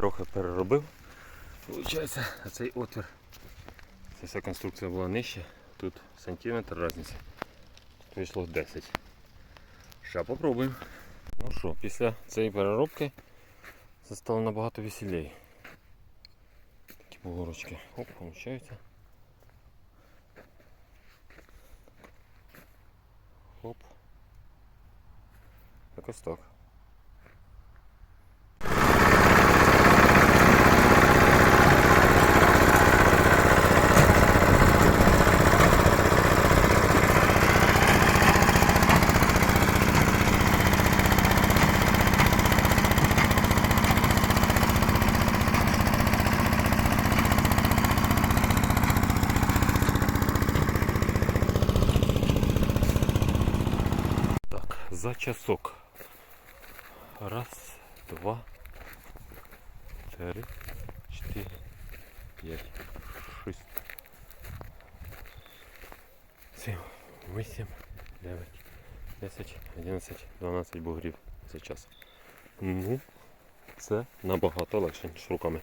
трохи переробив. Получається, цей отвір. Ця вся конструкція була нижче. Тут сантиметр різниця. Вийшло 10. Ще попробуємо. Ну що, після цієї переробки це стало набагато веселей. Такі бугорочки. Оп, виходить. Хоп. Якось. Так, за часок. Раз, два, три, чотири, п'ять, шість, сім, вісім, дев'ять, десять, одинадцять, дванадцять бугрів за час. Ну, це набагато легше, ніж руками.